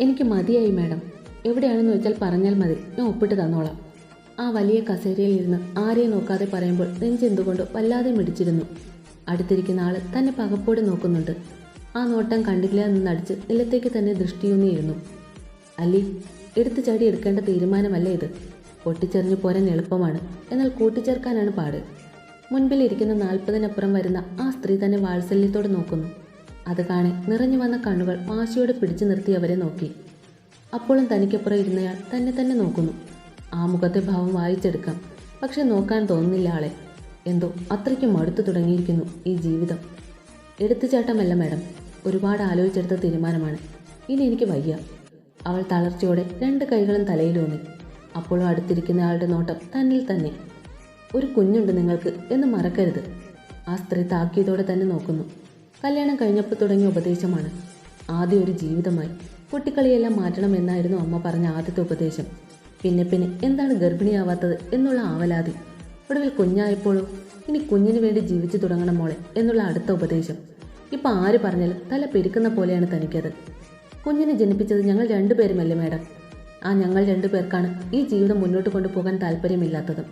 എനിക്ക് മതിയായി മാഡം. എവിടെയാണെന്ന് വെച്ചാൽ പറഞ്ഞാൽ മതി. ഞാൻ ഒപ്പിട്ട് തന്നോളാം. ആ വലിയ കസേരയിൽ ഇരുന്ന് ആരെയും നോക്കാതെ പറയുമ്പോൾ നെഞ്ചെന്തുകൊണ്ട് വല്ലാതെ മിടിച്ചിരുന്നു. അടുത്തിരിക്കുന്ന ആൾ തന്നെ പകപ്പോടെ നോക്കുന്നുണ്ട്. ആ നോട്ടം കണ്ടില്ല എന്നടിച്ച് നിലത്തേക്ക് തന്നെ ദൃഷ്ടിയൂന്നിയിരുന്നു. അല്ലി എടുത്തു ചാടി എടുക്കേണ്ട തീരുമാനമല്ല ഇത്? പൊട്ടിച്ചെറിഞ്ഞു പോരാൻ എളുപ്പമാണ്. എന്നാൽ കൂട്ടിച്ചേർക്കാനാണ് പാട്. മുൻപിൽ ഇരിക്കുന്ന നാൽപ്പതിനപ്പുറം വരുന്ന ആ സ്ത്രീ തന്നെ വാത്സല്യത്തോടെ നോക്കുന്നു. അത് കാണെ നിറഞ്ഞു വന്ന കണ്ണുകൾ വാശിയോടെ പിടിച്ചു നിർത്തി അവരെ നോക്കി. അപ്പോഴും തനിക്കപ്പുറം ഇരുന്നയാൾ തന്നെ തന്നെ നോക്കുന്നു. ആ മുഖത്തെ ഭാവം വായിച്ചെടുക്കാം. പക്ഷെ നോക്കാൻ തോന്നുന്നില്ല ആളെ. എന്തോ അത്രയ്ക്കും മടുത്തു തുടങ്ങിയിരിക്കുന്നു ഈ ജീവിതം. എടുത്തുചാട്ടമല്ല മാഡം. ഒരുപാട് ആലോചിച്ചെടുത്ത തീരുമാനമാണ്. ഇനി എനിക്ക് വയ്യ. അവൾ തളർച്ചയോടെ രണ്ട് കൈകളും തലയിലൂന്നി അപ്പോഴും അടുത്തിരിക്കുന്ന ആളുടെ നോട്ടം തന്നിൽ തന്നെ. ഒരു കുഞ്ഞുണ്ട് നിങ്ങൾക്ക് എന്ന് മറക്കരുത്. ആ സ്ത്രീ താക്കിയതോടെ തന്നെ നോക്കുന്നു. കല്യാണം കഴിഞ്ഞപ്പോൾ തുടങ്ങിയ ഉപദേശമാണ്. ആദ്യം ഒരു ജീവിതമായി കുട്ടിക്കളിയെല്ലാം മാറ്റണം എന്നായിരുന്നു അമ്മ പറഞ്ഞ ആദ്യത്തെ ഉപദേശം. പിന്നെ പിന്നെ എന്താണ് ഗർഭിണിയാവാത്തത് എന്നുള്ള ആവലാതി. ഒടുവിൽ കുഞ്ഞായപ്പോഴോ ഇനി കുഞ്ഞിന് വേണ്ടി ജീവിച്ചു തുടങ്ങണം മോളെ എന്നുള്ള അടുത്ത ഉപദേശം. ഇപ്പം ആര് പറഞ്ഞാലും തല പെരുക്കുന്ന പോലെയാണ് തനിക്കത്. കുഞ്ഞിനെ ജനിപ്പിച്ചത് ഞങ്ങൾ രണ്ടുപേരുമല്ലേ മേഡം? ആ ഞങ്ങൾ രണ്ടുപേർക്കാണ് ഈ ജീവിതം മുന്നോട്ട് കൊണ്ടുപോകാൻ താല്പര്യമില്ലാത്തതും.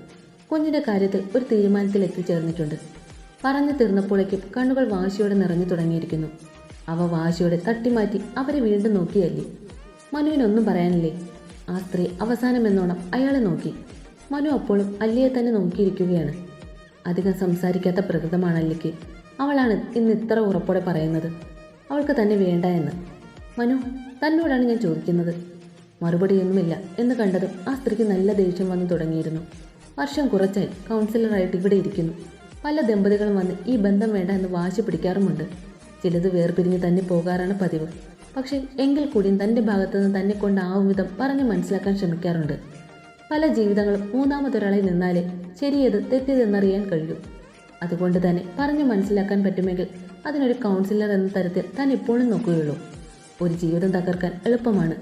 കുഞ്ഞിന്റെ കാര്യത്തിൽ ഒരു തീരുമാനത്തിൽ എത്തിച്ചേർന്നിട്ടുണ്ട് പറഞ്ഞു തീർന്നപ്പോഴേക്കും കണ്ണുകൾ വാശിയോടെ നിറഞ്ഞു തുടങ്ങിയിരിക്കുന്നു. അവ വാശിയോടെ തട്ടിമാറ്റി അവരെ വീണ്ടും നോക്കിയല്ലേ? മനുവിനൊന്നും പറയാനില്ലേ? ആ സ്ത്രീ അവസാനമെന്നോണം അയാളെ നോക്കി. മനു അപ്പോഴും അല്ലിയെ തന്നെ നോക്കിയിരിക്കുകയാണ്. അധികം സംസാരിക്കാത്ത പ്രകൃതമാണ് അല്ലിക്ക് അവളാണ് ഇന്ന് ഇത്ര ഉറപ്പോടെ പറയുന്നത്. അവൾക്ക് തന്നെ വേണ്ട എന്ന്. മനു തന്നോടാണ് ഞാൻ ചോദിക്കുന്നത്. മറുപടിയൊന്നുമില്ല എന്ന് കണ്ടതും ആ സ്ത്രീക്ക് നല്ല ദേഷ്യം വന്നു തുടങ്ങിയിരുന്നു. വർഷം കുറച്ചായി കൗൺസിലറായിട്ട് ഇവിടെ ഇരിക്കുന്നു. പല ദമ്പതികളും വന്ന് ഈ ബന്ധം വേണ്ട എന്ന് വാശി പിടിക്കാറുമുണ്ട്. ചിലത് വേർപിരിഞ്ഞ് തന്നെ പോകാറാണ് പതിവ്. പക്ഷേ എങ്കിൽ കൂടിയും തന്റെ ഭാഗത്തുനിന്ന് തന്നെ കൊണ്ടാവും വിധം പറഞ്ഞ് മനസ്സിലാക്കാൻ ശ്രമിക്കാറുണ്ട്. പല ജീവിതങ്ങളും മൂന്നാമതൊരാളെ നിന്നാലേ ശരിയത് തെറ്റിയതെന്നറിയാൻ കഴിയൂ. അതുകൊണ്ട് തന്നെ പറഞ്ഞു മനസ്സിലാക്കാൻ പറ്റുമെങ്കിൽ അതിനൊരു കൗൺസിലർ എന്ന തരത്തിൽ താൻ എപ്പോഴും നോക്കുകയുള്ളൂ. ഒരു ജീവിതം തകർക്കാൻ എളുപ്പമാണ്.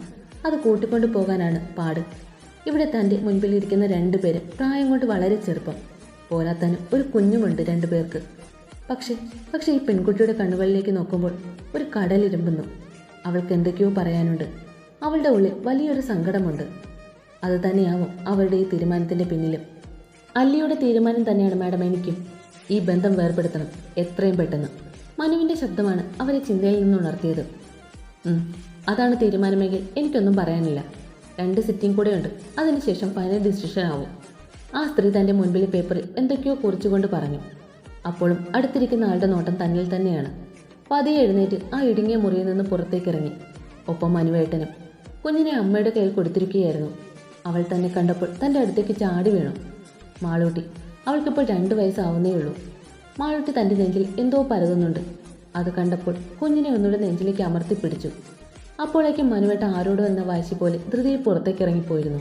അത് കൂട്ടിക്കൊണ്ടു പോകാനാണ് പാട്. ഇവിടെ തന്റെ മുൻപിലിരിക്കുന്ന രണ്ടുപേരും പ്രായം കൊണ്ട് വളരെ ചെറുപ്പം. പോരാത്താനും ഒരു കുഞ്ഞുമുണ്ട് രണ്ടു പേർക്ക്. പക്ഷേ പക്ഷേ ഈ പെൺകുട്ടിയുടെ കണ്ണുകളിലേക്ക് നോക്കുമ്പോൾ ഒരു കടലിരുമ്പുന്നു അവൾക്ക് എന്തൊക്കെയോ പറയാനുണ്ട്. അവളുടെ ഉള്ളിൽ വലിയൊരു സങ്കടമുണ്ട്. അത് തന്നെയാവും അവരുടെ ഈ തീരുമാനത്തിന്റെ പിന്നിലും. അല്ലിയുടെ തീരുമാനം തന്നെയാണ് മാഡം എനിക്കും ഈ ബന്ധം വേർപെടുത്തണം എത്രയും പെട്ടെന്ന്. മനുവിന്റെ ശബ്ദമാണ് അവരെ ചിന്തയിൽ നിന്ന് ഉണർത്തിയത്. അതാണ് തീരുമാനമെങ്കിൽ എനിക്കൊന്നും പറയാനില്ല. രണ്ട് സിറ്റിംഗ് ഉണ്ട് അതിനുശേഷം ഫൈനൽ ഡിസിഷൻ ആവും. ആ സ്ത്രീ തന്റെ മുൻപിലെ പേപ്പറിൽ എന്തൊക്കെയോ കുറിച്ചുകൊണ്ട് പറഞ്ഞു. അപ്പോഴും അടുത്തിരിക്കുന്ന ആളുടെ നോട്ടം തന്നിൽ തന്നെയാണ്. പതിയെ എഴുന്നേറ്റ് ആ ഇടുങ്ങിയ മുറിയിൽ നിന്ന് പുറത്തേക്ക് ഇറങ്ങി. ഒപ്പം മനുവേട്ടനും കുഞ്ഞിനെ അമ്മയുടെ കയ്യിൽ കൊടുത്തിരിക്കുകയായിരുന്നു. അവൾ തന്നെ കണ്ടപ്പോൾ തന്റെ അടുത്തേക്ക് ചാടി വീണു. മാളൂട്ടി അവൾക്കിപ്പോൾ രണ്ട് വയസ്സാവുന്നേ ഉള്ളൂ. മാളൂട്ടി തന്റെ നെഞ്ചിൽ എന്തോ പരതുന്നുണ്ട്. അത് കണ്ടപ്പോൾ കുഞ്ഞിനെ ഒന്നുകൂടെ നെഞ്ചിലേക്ക് അമർത്തി പിടിച്ചു. അപ്പോഴേക്കും മനുവേട്ട ആരോടോ എന്ന വാശി പോലെ ധൃതിയിൽ പുറത്തേക്ക് ഇറങ്ങിപ്പോയിരുന്നു.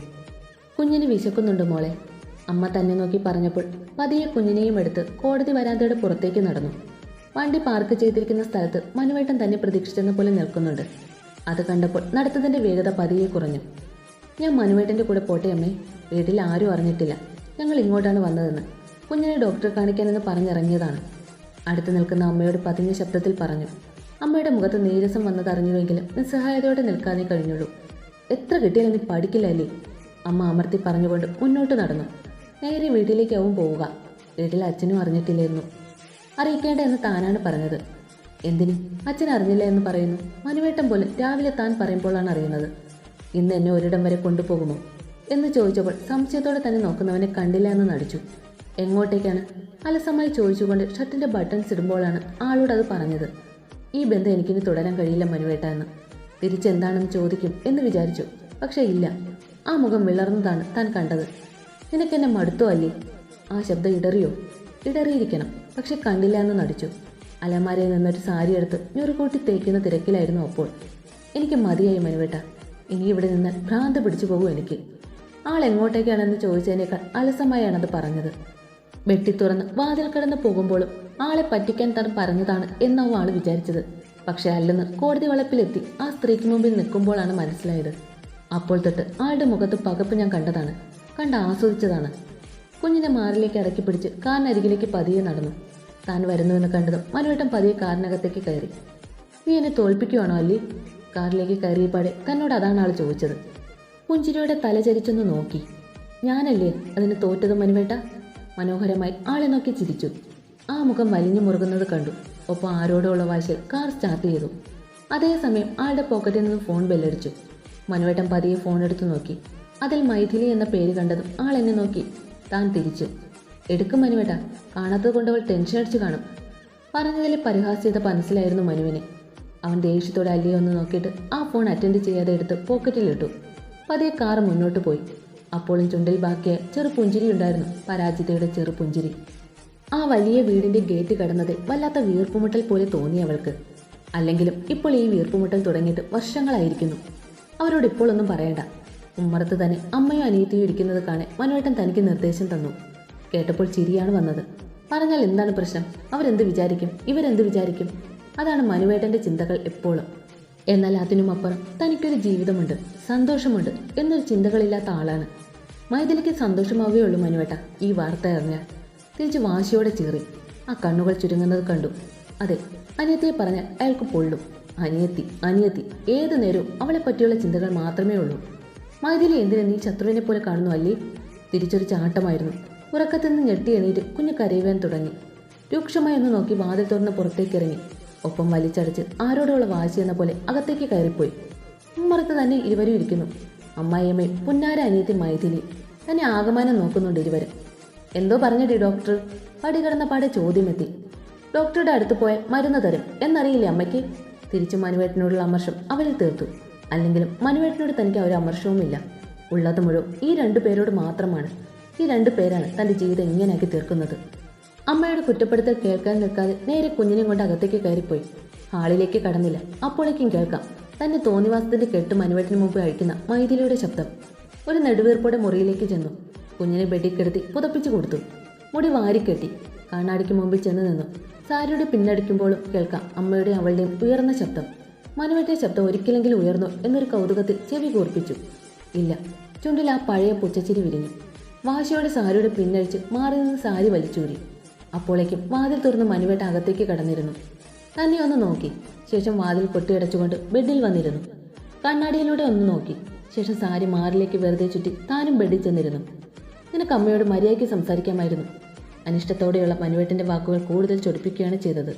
കുഞ്ഞിന് വിശക്കുന്നുണ്ട് മോളെ. അമ്മ തന്നെ നോക്കി പറഞ്ഞപ്പോൾ പതിയെ കുഞ്ഞിനെയും എടുത്ത് കോടതി വരാന്തയുടെ പുറത്തേക്ക് നടന്നു. വണ്ടി പാർക്ക് ചെയ്തിരിക്കുന്ന സ്ഥലത്ത് മനുവേട്ടൻ തന്നെ പ്രതീക്ഷിച്ചെന്ന പോലെ നിൽക്കുന്നുണ്ട്. അത് കണ്ടപ്പോൾ നടത്തതിന്റെ വേഗത പതിയെ കുറഞ്ഞു. ഞാൻ മനുവേട്ടന്റെ കൂടെ പോട്ടെ അമ്മേ. വീട്ടിൽ ആരും അറിഞ്ഞിട്ടില്ല. ഞങ്ങൾ ഇങ്ങോട്ടാണ് വന്നതെന്ന് കുഞ്ഞിനെ ഡോക്ടറെ കാണിക്കാനെന്ന് പറഞ്ഞിറങ്ങിയതാണ്. അടുത്ത് നിൽക്കുന്ന അമ്മയോട് പതിഞ്ഞ ശബ്ദത്തിൽ പറഞ്ഞു അമ്മയുടെ മുഖത്ത് നീരസം വന്നതറിഞ്ഞുവെങ്കിലും നിസ്സഹായതയോടെ നിൽക്കാനേ കഴിഞ്ഞുള്ളൂ. എത്ര കിട്ടിയാലും നീ പഠിക്കില്ല അല്ലേ? അമ്മ അമർത്തി പറഞ്ഞുകൊണ്ട് മുന്നോട്ട് നടന്നു. നേരെ വീട്ടിലേക്കാവും പോവുക. വീട്ടിൽ അച്ഛനും അറിഞ്ഞിട്ടില്ലായിരുന്നു അറിയിക്കേണ്ട എന്ന് താനാണ് പറഞ്ഞത്. എന്തിന്? അച്ഛൻ അറിഞ്ഞില്ല എന്ന് പറയുന്നു. മനുവേട്ടം പോലെ രാവിലെ താൻ പറയുമ്പോഴാണ് അറിയുന്നത്. ഇന്ന് എന്നെ ഒരിടം വരെ കൊണ്ടുപോകുമോ? എന്ന് ചോദിച്ചപ്പോൾ സംശയത്തോടെ തന്നെ നോക്കുന്നവനെ കണ്ടില്ല എന്ന് നടിച്ചു. എങ്ങോട്ടേക്കാണ്? അലസമായി ചോദിച്ചുകൊണ്ട് ഷർട്ടിന്റെ ബട്ടൺസ് ഇടുമ്പോഴാണ് ആളോട് അത് പറഞ്ഞത്. ഈ ബന്ധം എനിക്കിനി തുടരാൻ കഴിയില്ല മനുവേട്ട എന്ന്. തിരിച്ചെന്താണെന്ന് ചോദിക്കും എന്ന് വിചാരിച്ചു. പക്ഷേ ഇല്ല. ആ മുഖം വിളർന്നതാണ് താൻ കണ്ടത്. നിനക്കെന്നെ മടുത്തോ അല്ലേ? ആ ശബ്ദം ഇടറിയോ? ഇടറിയിരിക്കണം. പക്ഷെ കണ്ടില്ല എന്ന് നടിച്ചു. അലമാരയിൽ നിന്നൊരു സാരി എടുത്ത് ഞൊറുകൂട്ടി തേക്കുന്ന തിരക്കിലായിരുന്നു അപ്പോൾ. എനിക്ക് മതിയായി മനുവേട്ട. ഇനി ഇവിടെ നിന്ന് ഭ്രാന്ത് പിടിച്ചു പോകും എനിക്ക്. ആൾ എങ്ങോട്ടേക്കാണെന്ന് ചോദിച്ചതിനേക്കാൾ അലസമായാണത് പറഞ്ഞത്. വെട്ടി തുറന്ന് വാതിൽ കടന്ന് പോകുമ്പോഴും ആളെ പറ്റിക്കാൻ താൻ പറഞ്ഞതാണ് എന്നാവും ആൾ വിചാരിച്ചത്. പക്ഷേ അല്ലെന്ന് കോടതി വളപ്പിലെത്തി ആ സ്ത്രീക്ക് മുമ്പിൽ നിൽക്കുമ്പോഴാണ് മനസ്സിലായത്. അപ്പോൾ തൊട്ട് ആളുടെ മുഖത്ത് പകപ്പ് ഞാൻ കണ്ടതാണ്. കണ്ട് ആസ്വദിച്ചതാണ്. കുഞ്ഞിനെ മാറിലേക്ക് അടക്കി പിടിച്ച് കാറിനരികിലേക്ക് പതിയെ നടന്നു. താൻ വരുന്നുവെന്ന് കണ്ടതും മനുവേട്ടൻ പതിയെ കാറിനകത്തേക്ക് കയറി. നീ എന്നെ തോൽപ്പിക്കുവാണോ അല്ലി? കാറിലേക്ക് കയറിയപ്പാടെ തന്നോട് അതാണ് ആൾ ചോദിച്ചത്. പുഞ്ചിരിയുടെ തലചരിച്ചൊന്ന് നോക്കി. ഞാനല്ലേ അതിന് തോറ്റത് മനുവേട്ട മനോഹരമായി ആളെ നോക്കി ചിരിച്ചു. ആ മുഖം വലിഞ്ഞു മുറുകുന്നത് കണ്ടു. ഒപ്പം ആരോടുള്ള വാശിയിൽ കാർ സ്റ്റാർട്ട് ചെയ്തു. അതേസമയം ആളുടെ പോക്കറ്റിൽ നിന്ന് ഫോൺ ബെല്ലടിച്ചു. മനുവേട്ടൻ പതിയെ ഫോൺ എടുത്തു നോക്കി. അതിൽ മൈഥിലി എന്ന പേര് കണ്ടതും ആൾ എന്നെ നോക്കി. താൻ തിരിച്ചു. എടുക്കും മനുവേട്ട കാണാത്തത് കൊണ്ട് അവൾ ടെൻഷൻ അടിച്ചു കാണും. പറഞ്ഞതിലെ പരിഹാസ്യത മനസ്സിലായിരുന്നു മനുവിനെ. അവൻ ദേഷ്യത്തോടെ അല്ലേ ഒന്ന് നോക്കിയിട്ട് ആ ഫോൺ അറ്റൻഡ് ചെയ്യാതെ എടുത്ത് പോക്കറ്റിലിട്ടു പതിയെ കാർ മുന്നോട്ട് പോയി. അപ്പോഴും ചുണ്ടിൽ ബാക്കിയ ചെറു പുഞ്ചിരി ഉണ്ടായിരുന്നു പരാജിതയുടെ ചെറു പുഞ്ചിരി. ആ വലിയ വീടിന്റെ ഗേറ്റ് കടന്നത് വല്ലാത്ത വീർപ്പുമുട്ടൽ പോലെ തോന്നി അവൾക്ക്. അല്ലെങ്കിലും ഇപ്പോൾ ഈ വീർപ്പുമുട്ടൽ തുടങ്ങിയിട്ട് വർഷങ്ങളായിരിക്കുന്നു. അവരോട് ഇപ്പോൾ ഒന്നും പറയണ്ട. ഉമ്മറത്ത് തന്നെ അമ്മയും അനിയത്തിയും ഇരിക്കുന്നത് കാണെ മനുവേട്ടൻ തനിക്ക് നിർദ്ദേശം തന്നു. കേട്ടപ്പോൾ ചിരിയാണ് വന്നത്. പറഞ്ഞാൽ എന്താണ് പ്രശ്നം? അവരെന്ത് വിചാരിക്കും? ഇവരെന്ത് വിചാരിക്കും? അതാണ് മനുവേട്ടന്റെ ചിന്തകൾ എപ്പോഴും. എന്നാൽ അതിനും അപ്പുറം തനിക്കൊരു ജീവിതമുണ്ട് സന്തോഷമുണ്ട് എന്നൊരു ചിന്തകളില്ലാത്ത ആളാണ്. മൈഥിലിക്ക് സന്തോഷമാവുകയുള്ളൂ മനുവേട്ട ഈ വാർത്ത അറിഞ്ഞാൽ. തിരിച്ച് വാശിയോടെ ചീറി. ആ കണ്ണുകൾ ചുരുങ്ങുന്നത് കണ്ടു. അതെ അനിയത്തിയെ പറഞ്ഞാൽ അയാൾക്ക് പൊള്ളും. അനിയത്തി അനിയത്തി ഏതു നേരവും അവളെ പറ്റിയുള്ള ചിന്തകൾ മാത്രമേ ഉള്ളൂ. മൈഥിലി എന്തിനു നീ ശത്രുവിനെ പോലെ കാണുന്നു അല്ലേ? തിരിച്ചൊരു ചാട്ടമായിരുന്നു. ഉറക്കത്തിൽ നിന്ന് ഞെട്ടി എണീറ്റ് കുഞ്ഞു കരയുവാൻ തുടങ്ങി. രൂക്ഷമായി ഒന്ന് നോക്കി വാതിൽ തുറന്ന് പുറത്തേക്ക് ഇറങ്ങി. ഒപ്പം വലിച്ചടച്ച് ആരോടുള്ള വാശി എന്ന പോലെ അകത്തേക്ക് കയറിപ്പോയി. ഉമ്മറത്ത് തന്നെ ഇരുവരും ഇരിക്കുന്നു. അമ്മായിയമ്മയും പുന്നാര അനിയത്തി മൈഥിലി തന്നെ ആകമാനം നോക്കുന്നുണ്ട് ഇരുവരും. എന്തോ പറഞ്ഞടി ഡോക്ടർ? പടി കിടന്ന പാടെ ചോദ്യമെത്തി ഡോക്ടറുടെ അടുത്ത് പോയാൽ മരുന്ന് തരും എന്നറിയില്ലേ അമ്മയ്ക്ക്? തിരിച്ചു മനുവേട്ടനോടുള്ള അമർഷം അവളിൽ തീർത്തു. അല്ലെങ്കിലും മനുവേട്ടനോട് തനിക്ക് ഒരു അമർഷവുമില്ല. ഉള്ളത് മുഴുവൻ ഈ രണ്ടു പേരോട് മാത്രമാണ്. ഈ രണ്ടു പേരാണ് തന്റെ ജീവിതം ഇങ്ങനെയാക്കി തീർക്കുന്നത്. അമ്മയുടെ കുറ്റപ്പെടുത്തൽ കേൾക്കാൻ നിൽക്കാതെ നേരെ കുഞ്ഞിനെ കൊണ്ട് അകത്തേക്ക് കയറിപ്പോയി. ഹാളിലേക്ക് കടന്നില്ല. അപ്പോഴേക്കും കേൾക്കാം തന്നെ തോന്നിവാസത്തിന്റെ കെട്ട് മനുവേട്ടിന് മുമ്പ് അഴിക്കുന്ന മൈഥിലിയുടെ ശബ്ദം. ഒരു നെടുവീർപ്പോടെ മുറിയിലേക്ക് ചെന്നു. കുഞ്ഞിനെ ബെഡിൽ കിടത്തി പുതപ്പിച്ചു കൊടുത്തു. മുടി വാരിക്കെട്ടി. കണ്ണാടിക്ക് മുമ്പിൽ ചെന്ന് നിന്നു. സാരിയുടെ പിന്നടിക്കുമ്പോഴും കേൾക്കാം അമ്മയുടെ അവളുടെയും ഉയർന്ന ശബ്ദം. മനുവേട്ടിയ ശബ്ദം ഒരിക്കലെങ്കിലും ഉയർന്നു എന്നൊരു കൗതുകത്തിൽ ചെവി കൂർപ്പിച്ചു. ഇല്ല ചുണ്ടിൽ ആ പഴയ പുച്ചച്ചിരി വിരിഞ്ഞു. വാശിയോടെ സാരിയുടെ പിന്നഴിച്ച് മാറി നിന്ന് സാരി വലിച്ചൂരി. അപ്പോഴേക്കും വാതിൽ തുറന്ന് മനുവേട്ട അകത്തേക്ക് കടന്നിരുന്നു. തന്നെ ഒന്ന് നോക്കി. ശേഷം വാതിൽ കൊട്ടിയടച്ചുകൊണ്ട് ബെഡിൽ വന്നിരുന്നു. കണ്ണാടിയിലൂടെ ഒന്ന് നോക്കി. ശേഷം സാരി മാറിലേക്ക് വെറുതെ ചുറ്റി താനും ബെഡിൽ ചെന്നിരുന്നു. നിനക്ക് അമ്മയോട് മര്യാദയ്ക്ക് സംസാരിക്കാമായിരുന്നു. അനിഷ്ടത്തോടെയുള്ള മനുവേട്ടന്റെ വാക്കുകൾ കൂടുതൽ ചൊടിപ്പിക്കുകയാണ് ചെയ്തത്.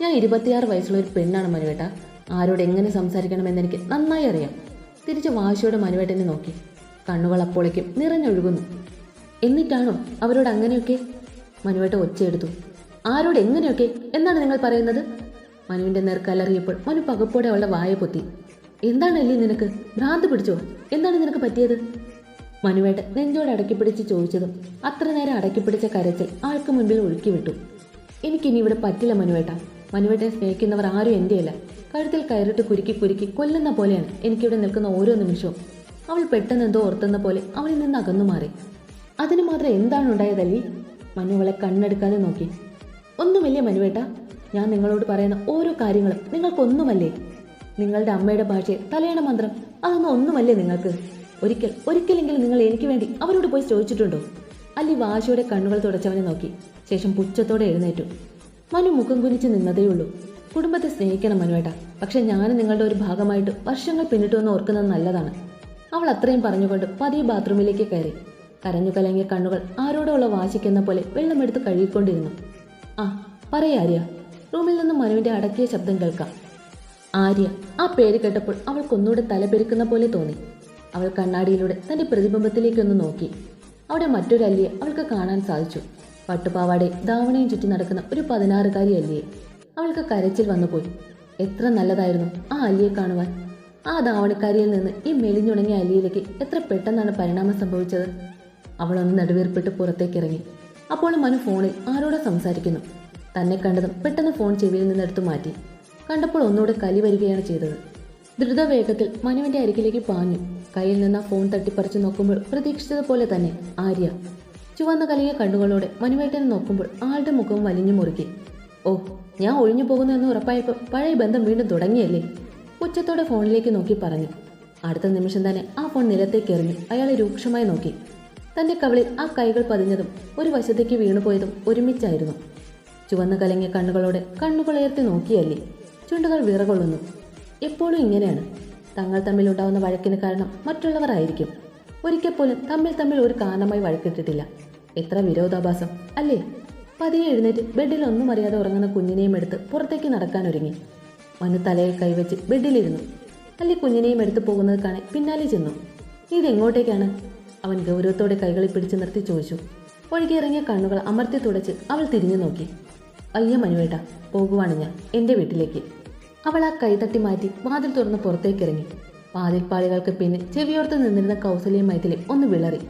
ഞാൻ ഇരുപത്തിയാറ് വയസ്സുള്ള ഒരു പെണ്ണാണ് മനുവേട്ട. ആരോട് എങ്ങനെ സംസാരിക്കണമെന്ന് എനിക്ക് നന്നായി അറിയാം. തിരിച്ച് വാശിയോടെ മനുവേട്ടനെ നോക്കി. കണ്ണുകൾ അപ്പോളേക്കും നിറഞ്ഞൊഴുകുന്നു. എന്നിട്ടാണോ അവരോട് അങ്ങനെയൊക്കെ? മനുവേട്ട ഒച്ചയെടുത്തു. ആരോട് എങ്ങനെയൊക്കെ? എന്നാണ് നിങ്ങൾ പറയുന്നത്? മനുവിന്റെ നേർക്കലറിയപ്പോൾ മനു പകപ്പോടെ അവളുടെ വായ പൊത്തി. എന്താണ് അല്ലേ നിനക്ക്? ഭ്രാന്ത് പിടിച്ചോ? എന്താണ് നിനക്ക് പറ്റിയത്? മനുവേട്ട നെഞ്ചോട് അടക്കി പിടിച്ച് ചോദിച്ചതും അത്ര നേരം അടക്കി പിടിച്ച കരച്ചിൽ ആൾക്ക് മുൻപിൽ ഒഴുക്കി വിട്ടു എനിക്കിനി ഇവിടെ പറ്റില്ല മനുവേട്ട. മനുവേട്ടനെ സ്നേഹിക്കുന്നവർ ആരും എന്റെയല്ല. കഴുത്തിൽ കയറിട്ട് കുരുക്കി കുരുക്കി കൊല്ലുന്ന പോലെയാണ് എനിക്കിവിടെ നിൽക്കുന്ന ഓരോ നിമിഷവും. അവൾ പെട്ടെന്ന് എന്തോ ഓർത്തുന്ന പോലെ അവളിൽ നിന്ന് അകന്നു മാറി. അതിന് മാത്രം എന്താണ് ഉണ്ടായതല്ലി? മനു അവളെ കണ്ണെടുക്കാതെ നോക്കി. ഒന്നുമില്ലേ മനുവേട്ട? ഞാൻ നിങ്ങളോട് പറയുന്ന ഓരോ കാര്യങ്ങളും നിങ്ങൾക്കൊന്നുമല്ലേ? നിങ്ങളുടെ അമ്മയുടെ ഭാഷയെ തലയണ മന്ത്രം അതൊന്നും ഒന്നുമല്ലേ നിങ്ങൾക്ക്? ഒരിക്കൽ ഒരിക്കലെങ്കിലും നിങ്ങൾ എനിക്ക് വേണ്ടി അവരോട് പോയി ചോദിച്ചിട്ടുണ്ടോ? അല്ലി വാശിയുടെ കണ്ണുകൾ തുടച്ചവനെ നോക്കി. ശേഷം പുച്ഛത്തോടെ എഴുന്നേറ്റു. മനു മുഖം കുനിച്ച് നിന്നതേയുള്ളൂ. കുടുംബത്തെ സ്നേഹിക്കണം മനുവേട്ട. പക്ഷെ ഞാൻ നിങ്ങളുടെ ഒരു ഭാഗമായിട്ട് വർഷങ്ങൾ പിന്നിട്ടു എന്ന് ഓർക്കുന്നത് നല്ലതാണ്. അവൾ അത്രയും പറഞ്ഞുകൊണ്ട് പതിയെ ബാത്റൂമിലേക്ക് കയറി. കരഞ്ഞു കലങ്ങിയ കണ്ണുകൾ ആരോടുള്ള വാശിക്കുന്ന പോലെ വെള്ളമെടുത്ത് കഴുകിക്കൊണ്ടിരുന്നു. ആ പറയ ആര്യ. റൂമിൽ നിന്ന് മനുവിന്റെ അടക്കിയ ശബ്ദം കേൾക്കാം. ആര്യ ആ പേര് കേട്ടപ്പോൾ അവൾക്കൊന്നുകൂടെ തലപെരുക്കുന്ന പോലെ തോന്നി. അവൾ കണ്ണാടിയിലൂടെ തന്റെ പ്രതിബിംബത്തിലേക്കൊന്ന് നോക്കി. അവിടെ മറ്റൊരു അല്ലിയെ അവൾക്ക് കാണാൻ സാധിച്ചു. പട്ടുപാവാടെ ദാവണയും ചുറ്റി നടക്കുന്ന ഒരു പതിനാറുകാരി അല്ലിയെ. അവൾക്ക് കരച്ചിൽ വന്നുപോയി. എത്ര നല്ലതായിരുന്നു ആ അലിയെ കാണുവാൻ. ആ ധാവണിക്കാരിയിൽ നിന്ന് ഈ മെലിഞ്ഞുണങ്ങിയ അലിയിലേക്ക് എത്ര പെട്ടെന്നാണ് പരിണാമം സംഭവിച്ചത്. അവളൊന്ന് നടുവേർപ്പെട്ട് പുറത്തേക്ക് ഇറങ്ങി അപ്പോൾ മനു ഫോണിൽ ആരോടോ സംസാരിക്കുന്നു. തന്നെ കണ്ടതും പെട്ടെന്ന് ഫോൺ ചെവിയിൽ നിന്ന് എടുത്തു മാറ്റി. കണ്ടപ്പോൾ ഒന്നുകൂടെ കലി വരികയാണ് ചെയ്തത്. ദ്രുതവേഗത്തിൽ മനുവിന്റെ അരികിലേക്ക് പാഞ്ഞു. കയ്യിൽ നിന്ന് ആ ഫോൺ തട്ടിപ്പറിച്ചു നോക്കുമ്പോൾ പ്രതീക്ഷിച്ചതുപോലെ തന്നെ ആര്യ. ചുവന്ന കലിയെ കണ്ണുകളോടെ മനുവേട്ടനെ നോക്കുമ്പോൾ ആളുടെ മുഖം വലിഞ്ഞു മുറുക്കി ഓ ഞാൻ ഒഴിഞ്ഞു പോകുന്നു എന്ന് ഉറപ്പായപ്പോൾ പഴയ ബന്ധം വീണ്ടും തുടങ്ങിയല്ലേ? ഉച്ചത്തോടെ ഫോണിലേക്ക് നോക്കി പറഞ്ഞു. അടുത്ത നിമിഷം തന്നെ ആ ഫോൺ നിലത്തേക്ക് എറിഞ്ഞു. അയാളെ രൂക്ഷമായി നോക്കി. തന്റെ കവളിൽ ആ കൈകൾ പതിഞ്ഞതും ഒരു വശത്തേക്ക് വീണുപോയതും ഒരുമിച്ചായിരുന്നു. ചുവന്ന കലങ്ങിയ കണ്ണുകളോടെ കണ്ണുകളുയർത്തി നോക്കിയല്ലേ? ചുണ്ടുകൾ വിറകൊള്ളുന്നു. എപ്പോഴും ഇങ്ങനെയാണ്. തങ്ങൾ തമ്മിൽ ഉണ്ടാവുന്ന വഴക്കിന് കാരണം മറ്റുള്ളവർ ആയിരിക്കും. ഒരിക്കൽ പോലും തമ്മിൽ തമ്മിൽ ഒരു കാരണമായി വഴക്കിട്ടിട്ടില്ല. എത്ര വിരോധാഭാസം അല്ലേ? പതിയെ എഴുന്നേറ്റ് ബെഡിൽ ഒന്നും അറിയാതെ ഉറങ്ങുന്ന കുഞ്ഞിനെയും എടുത്ത് പുറത്തേക്ക് നടക്കാൻ ഒരുങ്ങി. മനു തലയിൽ കൈവച്ച് ബെഡിലിരുന്നു. അല്ലി കുഞ്ഞിനെയും എടുത്ത് പോകുന്നത് കാണാൻ പിന്നാലെ ചെന്നു. ഇതെങ്ങോട്ടേക്കാണ്? അവൻ ഗൗരവത്തോടെ കൈകളിൽ പിടിച്ചു നിർത്തി ചോദിച്ചു. ഒഴുകിയിറങ്ങിയ കണ്ണുകൾ അമർത്തി തുടച്ച് അവൾ തിരിഞ്ഞു നോക്കി. അയ്യ മനുവേട്ട പോകുവാണ് ഞാൻ എന്റെ വീട്ടിലേക്ക്. അവൾ ആ കൈ തട്ടി മാറ്റി വാതിൽ തുറന്ന് പുറത്തേക്കിറങ്ങി വാതിൽപ്പാളികൾക്ക് പിന്നിൽ ചെവിയോർത്ത് നിന്നിരുന്ന കൗസല്യം മൈഥിലി ഒന്ന് വിളറി.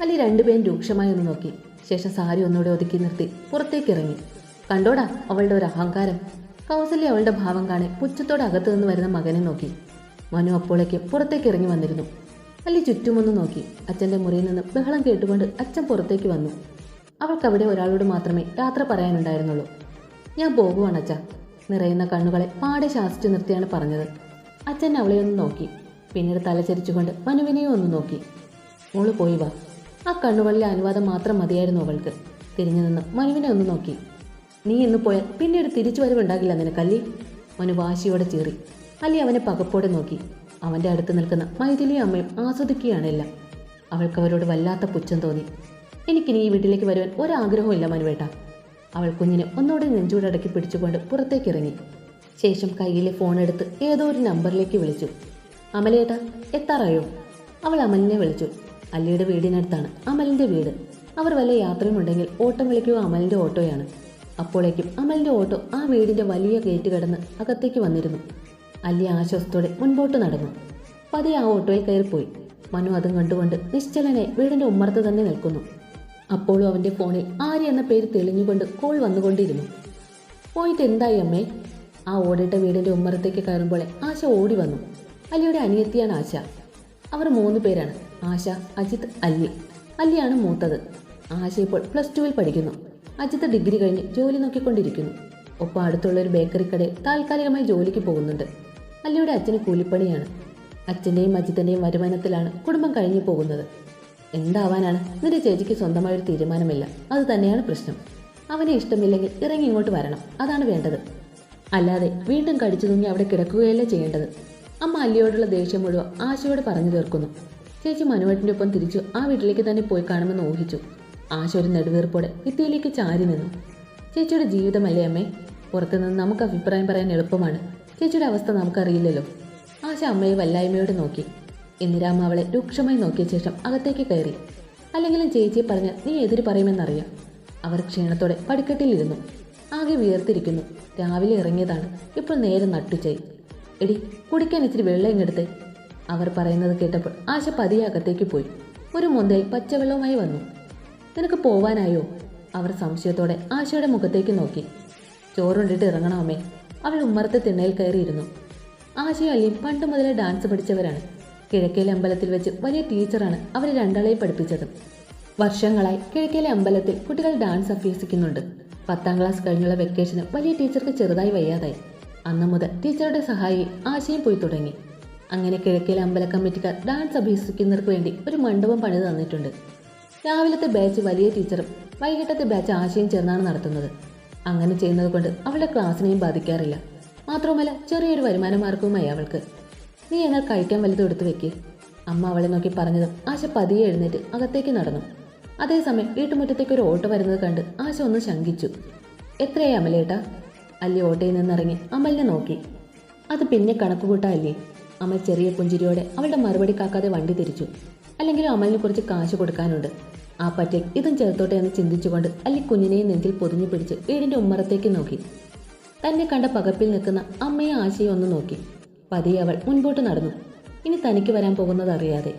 അല്ലി രണ്ടുപേരും രൂക്ഷമായി ഒന്ന് നോക്കി. ശേഷം സാരി ഒന്നുകൂടെ ഒതുക്കി നിർത്തി പുറത്തേക്ക് ഇറങ്ങി. കണ്ടോടാ അവളുടെ ഒരു അഹങ്കാരം. കൗസല്യ അവളുടെ ഭാവം കാണെ പുച്ഛത്തോടെ അകത്തു നിന്ന് വരുന്ന മകനെ നോക്കി. മനു അപ്പോളേക്ക് പുറത്തേക്ക് ഇറങ്ങി വന്നിരുന്നു. അല്ലി ചുറ്റുമൊന്ന് നോക്കി. അച്ഛന്റെ മുറിയിൽ നിന്ന് ബഹളം കേട്ടുകൊണ്ട് അച്ഛൻ പുറത്തേക്ക് വന്നു. അവൾക്കവിടെ ഒരാളോട് മാത്രമേ യാത്ര പറയാനുണ്ടായിരുന്നുള്ളൂ. ഞാൻ പോകുവാണ് അച്ഛ. നിറയുന്ന കണ്ണുകളെ പാടെ ശാസിച്ചു നിർത്തിയാണ് പറഞ്ഞത്. അച്ഛൻ അവളെ ഒന്ന് നോക്കി. പിന്നീട് തലചരിച്ചുകൊണ്ട് മനുവിനെയും ഒന്ന് നോക്കി. മോൾ പോയി വാ. ആ കണ്ണുകളിലെ അനുവാദം മാത്രം മതിയായിരുന്നു അവൾക്ക്. തിരിഞ്ഞു നിന്ന്. മനുവിനെ ഒന്ന് നോക്കി. നീ ഇന്ന് പോയാൽ പിന്നീട് തിരിച്ചു വരവുണ്ടാകില്ല നിനക്കല്ലി? മനു വാശിയോടെ ചീറി. അല്ലി അവനെ പകപ്പോടെ നോക്കി. അവന്റെ അടുത്ത് നിൽക്കുന്ന മൈഥിലിയും അമ്മയും ആസ്വദിക്കുകയാണെല്ലാം അവൾക്ക് അവരോട് വല്ലാത്ത പുച്ഛം തോന്നി. എനിക്കിനി ഈ വീട്ടിലേക്ക് വരുവാൻ ഒരാഗ്രഹവും ഇല്ല മനുവേട്ട. അവൾ കുഞ്ഞിനെ ഒന്നുകൂടെ നെഞ്ചൂടടക്കി പിടിച്ചുകൊണ്ട് പുറത്തേക്ക് ഇറങ്ങി ശേഷം കയ്യിലെ ഫോൺ എടുത്ത് ഏതോ ഒരു നമ്പറിലേക്ക് വിളിച്ചു. അമലേട്ട എത്താറായോ? അവൾ അമലിനെ വിളിച്ചു. അല്ലിയുടെ വീടിനടുത്താണ്. അമലിന്റെ വീട്. അവർ വല്ല യാത്രയുമുണ്ടെങ്കിൽ ഓട്ടം വിളിക്കുക അമലിന്റെ ഓട്ടോയാണ്. അപ്പോഴേക്കും അമലിന്റെ ഓട്ടോ ആ വീടിന്റെ വലിയ ഗേറ്റ് കടന്ന് അകത്തേക്ക് വന്നിരുന്നു. അല്ലി ആശ്വാസത്തോടെ മുൻപോട്ട് നടന്നു. പതിയെ ആ ഓട്ടോയിൽ കയറിപ്പോയി. മനു അതും കണ്ടുകൊണ്ട് നിശ്ചലനെ വീടിന്റെ ഉമ്മറത്ത് തന്നെ നിൽക്കുന്നു. അപ്പോഴും അവന്റെ ഫോണിൽ ആര്യ എന്ന പേര് തെളിഞ്ഞുകൊണ്ട് കോൾ വന്നുകൊണ്ടിരുന്നു. പോയിട്ട് എന്തായി അമ്മേ? ആ ഓടിട്ട വീടിന്റെ ഉമ്മറത്തേക്ക് കയറുമ്പോൾ ആശ ഓടി വന്നു. അല്ലിയുടെ അനിയത്തിയാണ് ആശ. അവർ മൂന്ന് പേരാണ്. ആശ അജിത് അല്ലി. അല്ലിയാണ് മൂത്തത്. ആശ ഇപ്പോൾ പ്ലസ് ടുവിൽ പഠിക്കുന്നു. അജിത്ത് ഡിഗ്രി കഴിഞ്ഞ് ജോലി നോക്കിക്കൊണ്ടിരിക്കുന്നു. ഒപ്പം അടുത്തുള്ള ഒരു ബേക്കറി കടയിൽ താൽക്കാലികമായി ജോലിക്ക് പോകുന്നുണ്ട്. അല്ലിയുടെ അച്ഛന് കൂലിപ്പണിയാണ്. അച്ഛന്റെയും അജിത്തിന്റെയും വരുമാനത്തിലാണ് കുടുംബം കഴിഞ്ഞു പോകുന്നത്. എന്താവാനാണ്? നിന്റെ ചേച്ചിക്ക് സ്വന്തമായ ഒരു തീരുമാനമില്ല. അത് തന്നെയാണ് പ്രശ്നം. അവനെ ഇഷ്ടമില്ലെങ്കിൽ ഇറങ്ങി ഇങ്ങോട്ട് വരണം. അതാണ് വേണ്ടത്. അല്ലാതെ വീണ്ടും കടിച്ചു തൂങ്ങി അവിടെ കിടക്കുകയല്ലേ ചെയ്യേണ്ടത്? അമ്മ അല്ലിയോടുള്ള ദേഷ്യം മുഴുവൻ ആശയോട് പറഞ്ഞു തീർക്കുന്നു. ചേച്ചി മനുവേട്ടിന്റെ ഒപ്പം തിരിച്ചു ആ വീട്ടിലേക്ക് തന്നെ പോയി കാണുമെന്ന് ഊഹിച്ചു. ആശ ഒരു നെടുവീർപ്പോടെ ഭിത്തിയിലേക്ക് ചാരി നിന്നു. ചേച്ചിയുടെ ജീവിതമല്ലേ അമ്മേ? പുറത്തുനിന്ന് നമുക്ക് അഭിപ്രായം പറയാൻ എളുപ്പമാണ്. ചേച്ചിയുടെ അവസ്ഥ നമുക്കറിയില്ലല്ലോ. ആശ അമ്മയെ വല്ലായ്മയോടെ നോക്കി. ഇന്ദിരാമ്മ അവളെ രൂക്ഷമായി നോക്കിയ ശേഷം അകത്തേക്ക് കയറി. അല്ലെങ്കിലും ചേച്ചിയെ പറഞ്ഞാൽ നീ എതിര് പറയുമെന്നറിയാം അവർ ക്ഷീണത്തോടെ പടിക്കെട്ടിലിരുന്നു. ആകെ വിയർത്തിരിക്കുന്നു. രാവിലെ ഇറങ്ങിയതാണ്. ഇപ്പോൾ നേരെ നട്ടുചായി. എടി കുടിക്കാൻ ഇച്ചിരി വെള്ളം ഇങ്ങെടുത്തേ അവർ പറയുന്നത് കേട്ടപ്പോൾ ആശ പതിയെ അകത്തേക്ക് പോയി. ഒരു മുന്തയിൽ പച്ചവെള്ളവുമായി വന്നു. നിനക്ക് പോവാനായോ? അവർ സംശയത്തോടെ ആശയുടെ മുഖത്തേക്ക് നോക്കി. ചോറുണ്ടിട്ട് ഇറങ്ങണമേ അവൾ ഉമ്മറത്തെ തിണ്ണയിൽ കയറിയിരുന്നു. ആശയും അല്ലിയും പണ്ട് മുതലേ ഡാൻസ് പഠിച്ചവരാണ്. കിഴക്കേലെ അമ്പലത്തിൽ വെച്ച് വലിയ ടീച്ചറാണ് അവർ രണ്ടാളെയും പഠിപ്പിച്ചത്. വർഷങ്ങളായി കിഴക്കേലെ അമ്പലത്തിൽ കുട്ടികൾ ഡാൻസ് അഭ്യസിക്കുന്നുണ്ട്. പത്താം ക്ലാസ് കഴിഞ്ഞുള്ള വെക്കേഷന് വലിയ ടീച്ചർക്ക് ചെറുതായി വയ്യാതായി. അന്നു മുതൽ ടീച്ചറുടെ സഹായി ആശയും പോയി തുടങ്ങി. അങ്ങനെ കിഴക്കിൽ അമ്പല കമ്മിറ്റിക്കാർ ഡാൻസ് അഭ്യസിക്കുന്നവർക്ക് വേണ്ടി ഒരു മണ്ഡപം പണിത് തന്നിട്ടുണ്ട്. രാവിലത്തെ ബാച്ച് വലിയ ടീച്ചറും വൈകിട്ടത്തെ ബാച്ച് ആശയും ചേർന്നാണ് നടത്തുന്നത്. അങ്ങനെ ചെയ്യുന്നത് കൊണ്ട് അവളുടെ ക്ലാസ്സിനെയും ബാധിക്കാറില്ല. മാത്രവുമല്ല ചെറിയൊരു വരുമാന മാർഗവുമായി അവൾക്ക്. നീ എന്നാൽ കഴിക്കാൻ വലുത് എടുത്തു വെക്ക്. അമ്മ അവളെ നോക്കി പറഞ്ഞതും ആശ പതിയെ എഴുന്നേറ്റ് അകത്തേക്ക് നടന്നു. അതേസമയം വീട്ടുമുറ്റത്തേക്ക് ഒരു ഓട്ടോ വരുന്നത് കണ്ട് ആശ ഒന്ന് ശങ്കിച്ചു. എത്രയായി അമലേട്ടാ? അല്ലി ഓട്ടോയിൽ നിന്നിറങ്ങി അമലിനെ നോക്കി. അത് പിന്നെ കണക്കുകൂട്ടല്ലേ അമൽ ചെറിയ പുഞ്ചിരിയോടെ അവളുടെ മറുപടി കാക്കാതെ വണ്ടി തിരിച്ചു. അല്ലെങ്കിലും അമലിന് കുറച്ച് കാശ് കൊടുക്കാനുണ്ട്. ആ പറ്റേൽ ഇതും ചേർത്തോട്ടെ എന്ന് ചിന്തിച്ചുകൊണ്ട് അല്ലി കുഞ്ഞിനെയും നെഞ്ചിൽ പൊതിഞ്ഞു പിടിച്ച് വീടിന്റെ ഉമ്മറത്തേക്ക് നോക്കി. തന്നെ കണ്ട പകപ്പിൽ നിൽക്കുന്ന അമ്മയെ ആശയെ ഒന്ന് നോക്കി. പതിയെ അവൾ മുൻപോട്ട് നടന്നു. ഇനി തനിക്ക് വരാൻ പോകുന്നത് അറിയാതെ.